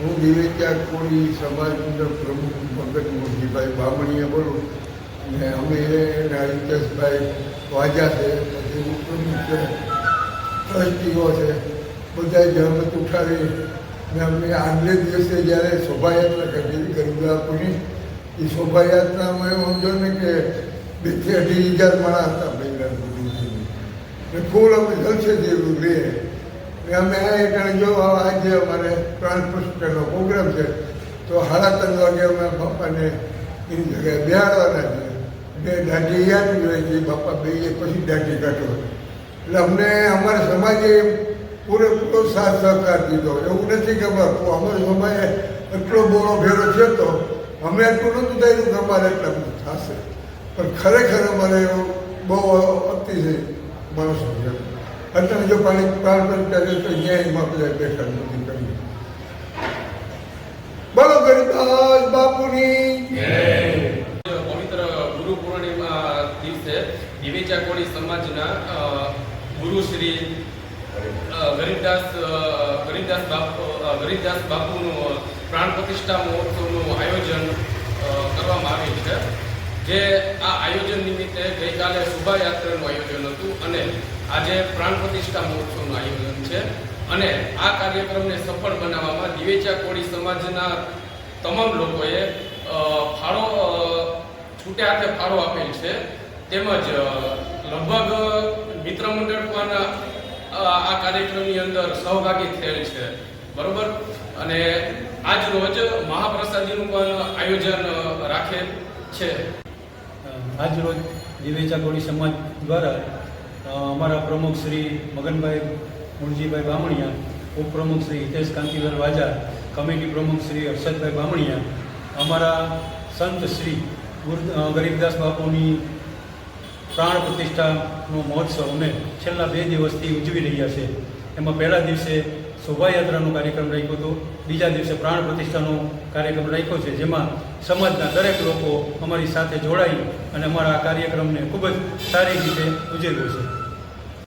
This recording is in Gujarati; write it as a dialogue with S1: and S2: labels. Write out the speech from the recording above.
S1: હું દિવેચા કોળી સમાજના પ્રમુખ ભગત મોરજીભાઈ બામણીએ બોલું ને અમે એના હિતેશભાઈ વાજા છે, પછી ઉપપ્રમુખ છે, ટ્રસ્ટીઓ છે બધા જહેમત ઉઠાવી ને અમને આગલે દિવસે જ્યારે શોભાયાત્રા કાઢી ગરબાપુની એ શોભાયાત્રામાં એવું સમજો ને કે બેથી અઢી હજાર માણસ હતા સુધી ને ફૂલ અમે જલસે જેવું લે ને અમે એકણ જો આજે અમારે પ્રાણ પુષ્પનો પ્રોગ્રામ છે, તો સાડા ત્રણ વાગે અમે બાપાને એની જગ્યાએ બેહાડવાના છે. બે દાઢી યાદ જોઈએ છે, બાપા બે પછી દાઢી કાઢો. એટલે અમને અમારા સમાજે પૂરેપૂરો સાથ સહકાર દીધો. એવું નથી ખબર અમારો સમાજે એટલો બોલો ભેળો છે તો અમે એટલું નહોતું થયું કે અમારે એટલા થશે. પણ ખરેખર અમારે એવું બહુ અતિશય માણસો છે અત્યારે જો પાણી પર કરે તો ન્યાયમાં બધા બેઠા નથી કરી બોલો ગરીબાસ બાપુની.
S2: પવિત્ર ગુરુ પૂર્ણિમા દિવસે દિવેચા કોળી સમાજના ગુરુ શ્રી ગરીબદાસ ગરીબદાસ બાપુ ગરીબદાસ બાપુનું પ્રાણ પ્રતિષ્ઠા મહોત્સવનું આયોજન કરવામાં આવ્યું છે. જે આ આયોજન નિમિત્તે ગઈકાલે શોભાયાત્રાનું આયોજન હતું અને આજે પ્રાણ પ્રતિષ્ઠા મહોત્સવનું આયોજન છે. અને આ કાર્યક્રમને સફળ બનાવવામાં દિવેચા કોળી સમાજના તમામ લોકોએ ફાળો છૂટે હાથે ફાળો આપેલ છે. તેમજ લગભગ મિત્ર મંડળ પણ આ કાર્યક્રમની અંદર સહભાગી થયેલ છે. બરોબર? અને આજ રોજ મહાપ્રસાદીનું પણ આયોજન રાખેલ છે.
S3: આજ રોજ દિવેચા કોળી સમાજ દ્વારા અમારા પ્રમુખ શ્રી મગનભાઈ મુળજીભાઈ બામણિયા, ઉપપ્રમુખ શ્રી હિતેશ કાંતિલાલ વાજા, કમિટી પ્રમુખ શ્રી હર્ષદભાઈ બામણિયા, અમારા સંત શ્રી ગુરુ- ગરીબદાસ બાપુની પ્રાણ પ્રતિષ્ઠાનો મહોત્સવ અમે છેલ્લા બે દિવસથી ઉજવી રહ્યા છે. એમાં પહેલા દિવસે શોભાયાત્રાનો કાર્યક્રમ રાખ્યો હતો. બીજા દિવસે પ્રાણ પ્રતિષ્ઠાનો કાર્યક્રમ રાખ્યો છે, જેમાં સમાજના દરેક લોકો અમારી સાથે જોડાઈ અને અમારા આ કાર્યક્રમને ખૂબ જ સારી રીતે ઉજવ્યો છે.